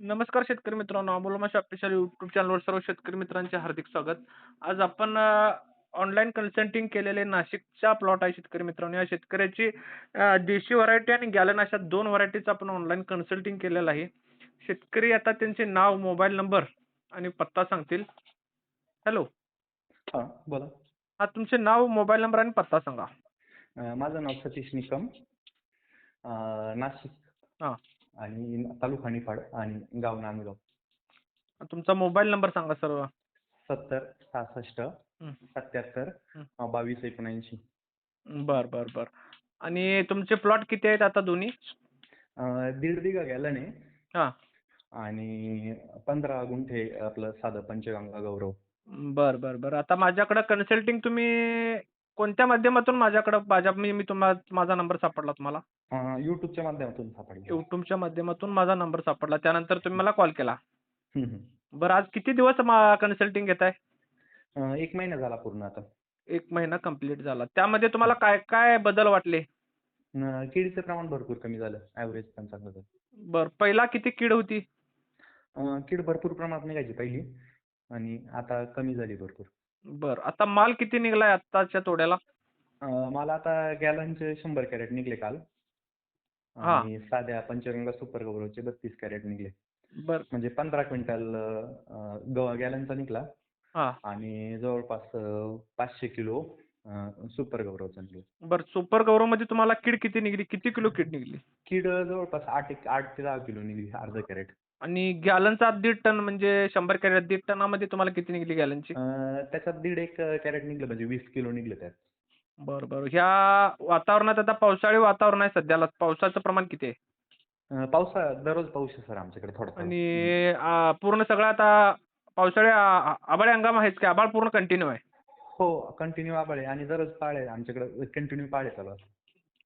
नमस्कार शेतकरी मित्रांनो अमोल माशा ऑफिशियल युट्यूब चॅनलवर सर्व शेतकरी मित्रांचे हार्दिक स्वागत. आज आपण ऑनलाईन कन्सल्टिंग केलेले नाशिकचा प्लॉट आहे शेतकरी मित्रांनो. या शेतकऱ्याची देशी व्हरायटी आणि गॅलन अशा दोन व्हरायटीचं आपण ऑनलाईन कन्सल्टिंग केलेलं आहे. शेतकरी आता त्यांचे नाव मोबाईल नंबर आणि पत्ता सांगतील. हॅलो हां बोला. हा तुमचे नाव मोबाईल नंबर आणि पत्ता सांगा. माझं नाव सतीश निकम. नाशिक. हां. आणि तालुका निफाड आणि गाव नांदगाव. तुमचा मोबाईल नंबर सांगा सर्व. सत्तर सहासष्ट. सत्याहत्तर बावीस एकोणऐंशी. बर बर बर. आणि तुमचे प्लॉट किती आहेत आता दोन्ही? दीड बिघा गेला नाही हां. आणि पंधरा गुंठे आपलं साधं पंचगंगा गौरव. बर बर बर. आता माझ्याकडे कन्सल्टिंग तुम्ही कोणत्या माध्यमातून माझ्याकडे माझ्या मी मी तुम्हाला माझा नंबर सापडला तुम्हाला? युट्यूबच्या माध्यमातून सापडलं. युट्यूबच्या माध्यमातून माझा नंबर सापडला. त्यानंतर तुम्ही मला कॉल केला. बरं आज किती दिवस कन्सल्टिंग घेत आहे? एक महिना झाला पूर्ण आता. एक महिना कंप्लीट झाला. त्यामध्ये तुम्हाला काय काय बदल वाटले? किडीचं प्रमाण भरपूर कमी झालं. ॲव्हरेज पण चांगलं झालं. बर पहिला किती कीड होती? कीड भरपूर प्रमाणात निघायची पहिली. आणि आता कमी झाली भरपूर. बर. आता माल किती निघलाय आत्ताच्या तोड्याला? अं, मला आता गॅलनचे शंभर कॅरेट निघले काल. हा. आणि साध्या पंचगंगा सुपर गौरवचे बत्तीस कॅरेट निघले. बर. म्हणजे पंधरा क्विंटल अं, गव गॅलनचा निघला. हा. आणि जवळपास अं, पाचशे किलो सुपर गौरवचा निघला बर सुपर गौरवमध्ये तुम्हाला कीड किती निघली? किती किलो कीड निघली? कीड जवळपास आठ एक आठ ते दहा किलो निघली अर्ध कॅरेट. आणि गॅलनचा दीड टन म्हणजे शंभर कॅरेट दीड टनामध्ये तुम्हाला किती निघली गॅलनची? त्याच्यात दीड एक कॅरेट निघलं म्हणजे वीस किलो निघले त्यात. बरं बरं. ह्या वातावरणात आता पावसाळी वातावरण आहे सध्याला पावसाचं प्रमाण किती आहे? पावसा दररोज पाऊस आहे सर आमच्याकडे थोडा. आणि पूर्ण सगळं आता पावसाळी आभाळी हंगाम आहेच की आभाळ पूर्ण कंटिन्यू आहे? हो कंटिन्यू आबाळ आहे. आणि दररोज पाळे आहे. आमच्याकडे कंटिन्यू पाळे चालू असतात.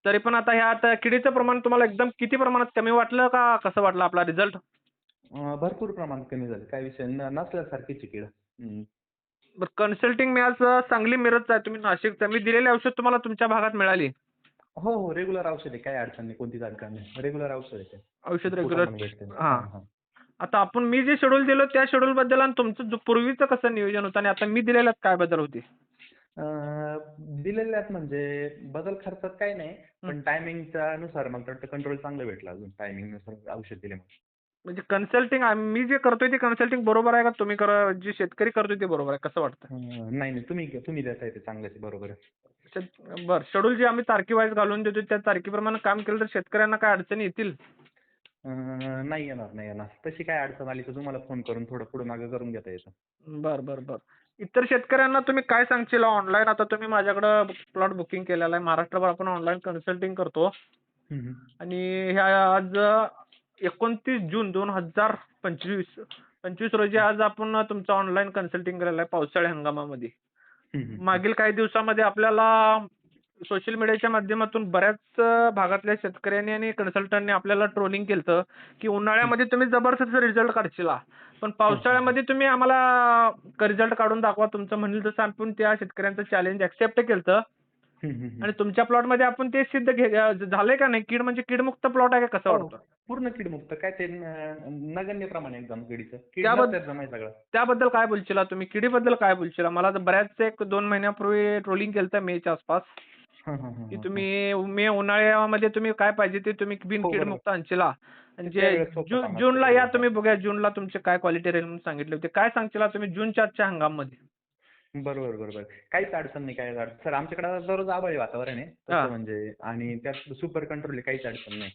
तरी पण आता ह्यात किडीचं प्रमाण तुम्हाला एकदम किती प्रमाणात कमी वाटलं का कसं वाटलं आपला रिझल्ट अं, भरपूर प्रमाणात कमी झाले. काय विषय न- नसल्यासारखीच आहे कीड. हम्म. कन्सल्टिंग मी आज सांगली मिरजचा आहे. तुम्ही नाशिकचा. मी दिलेली औषध तुम्हाला तुमच्या भागात मिळाली. हो हो. रेग्युलर औषध आहे. काही अडचण नाही. कोणतीच अडचण नाही. रेग्युलर औषध आहे ते. औषध रेग्युलर कुठं पण भेटते. हां. हां, हां. आता आपण मी जे शेड्यूल दिलं त्या शेड्यूल बद्दल आणि तुमचं जो पूर्वीचं कसं नियोजन होतं? आणि आता मी दिलेल्यात काय बदल होते? दिलेल्यात म्हणजे बदल खर्चात काही नाही पण टायमिंगच्या नुसार मग कंट्रोल चांगलं भेटलं अजून टायमिंगनुसार औषध दिल्यामुळे म्हणजे कन्सल्टिंग मी जे करतोय ते कन्सल्टिंग बरोबर आहे का तुम्ही कर जे शेतकरी करतोय ते बरोबर आहे? कसं वाटतं नाही नाही तुम्ही तुम्ही देताय ते चांगलं आहे बरोबर आहे. बरं शेड्यूल जे आम्ही तारखेवाईज घालून देतो त्या तारखेप्रमाणे काम केलं तर शेतकऱ्यांना काय अडचणी येतील? नाही येणार नाही येणार. तशी काय अडचण आली तर तुम्हाला फोन करून थोडं पुढं मागं करून घेता येतं. बर बर बर. इतर शेतकऱ्यांना तुम्ही काय सांगशील? ऑनलाईन आता तुम्ही माझ्याकडं प्लॉट बुकिंग केलेला आहे. महाराष्ट्रभर आपण ऑनलाईन कन्सल्टिंग करतो. हम्म, हम्म. आणि ह्या आज एकोणतीस जून दोन हजार पंचवीस पंचवीस रोजी आज आपण तुमचं ऑनलाईन कन्सल्टिंग केलेलं आहे पावसाळी हंगामामध्ये. हम्म, हम्म. मागील काही दिवसामध्ये आपल्याला सोशल मीडियाच्या माध्यमातून बऱ्याच भागातल्या शेतकऱ्यांनी आणि कन्सल्टंटनी आपल्याला ट्रोलिंग केलं की उन्हाळ्यामध्ये तुम्ही जबरदस्त रिझल्ट काढशीला. पण पावसाळ्यामध्ये तुम्ही आम्हाला रिझल्ट काढून दाखवा. तुमचं म्हणेल तसं आपण त्या शेतकऱ्यांचं चॅलेंज ऍक्सेप्ट केलं आणि तुमच्या प्लॉटमध्ये आपण ते सिद्ध झालंय का नाही? कीड म्हणजे कीडमुक्त प्लॉट आहे का? कसं हो. वाटतं? पूर्ण कीडमुक्त. काय ते नगण्य प्रमाण एकदम किडीचं. सगळं. त्याबद्दल काय बोलशील? तुम्ही किडीबद्दल काय बोलशील? मला तर बऱ्याच एक दोन महिन्यापूर्वी ट्रोलिंग केलं मेच्या आसपास. की तुम्ही मे उन्हाळ्यामध्ये तुम्ही काय पाहिजे ते तुम्ही बिन हो. कीडमुक्त आणशीला. आणि जे त्यावेळेस सोपं जून काम जूनला या. तुम्ही बघा जूनला तुमचे काय क्वालिटी राहील म्हणून सांगितले होते. काय सांगशील तुम्ही जूनच्या आजच्या हंगाममध्ये. बरोबर बरोबर. काहीच अडचण नाही काय अडचण. सर आमच्याकडे दररोज आभाळी वातावरण आहे. तसं म्हणजे आणि त्यात सुपर कंट्रोल आहे काहीच अडचण नाही.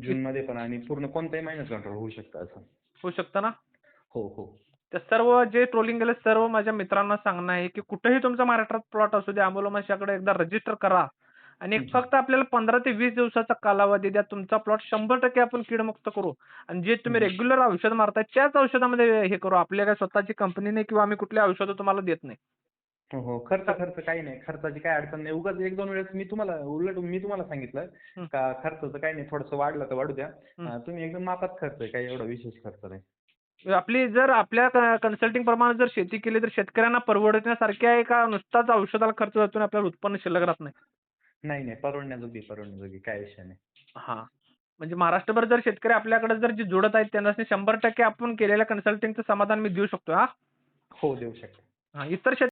जून मध्ये पण आणि पूर्ण कोणत्याही महिन्यात कंट्रोल होऊ शकतं असं. होऊ शकतं ना? हो हो. तर सर्व जे ट्रोलिंग केलं सर्व माझ्या मित्रांना सांगणं आहे की कुठेही तुमचा महाराष्ट्रात प्लॉट असू द्या आंबोलमाशाकडे एकदा रजिस्टर करा. आणि. फक्त आपल्याला पंधरा ते वीस दिवसाचा कालावधी द्या. तुमचा प्लॉट शंभर टक्के आपण कीडमुक्त करू. आणि जे तुम्ही. रेग्युलर औषध मारताय त्याच औषधामध्ये हे करू. आपल्या काय स्वतःची कंपनी नाही किंवा आम्ही कुठली औषधं तुम्हाला देत नाही. हो हो. खर्च खर्च काही नाही. खर्चाची काही अडचण नाही. उगाच एक दोन वेळेस मी तुम्हाला उलट मी तुम्हाला सांगितलं. का खर्चाचं काही नाही. थोडंसं वाढलं तर वाढू द्या. तुम्ही एकदम मापात खर्च आहे. काही एवढा विशेष खर्च नाही. आपली जर आपल्या कन्सल्टिंग प्रमाणे जर शेती केली तर शेतकऱ्यांना परवडण्यासारखी आहे का? नुसताच औषधाला खर्च जातो आणि आपल्याला उत्पन्न शिल्लक राहत नाही. नाही नाही. परवडण्याजोगी परवडण्याजोगी काय विषय नाही. हा. म्हणजे महाराष्ट्रभर जर शेतकरी आपल्याकडे जर जे जोडत आहेत त्यांना शंभर टक्के आपण केलेल्या कन्सल्टिंगचं समाधान मी देऊ शकतो हा? हो देऊ शकतो. हा, इतर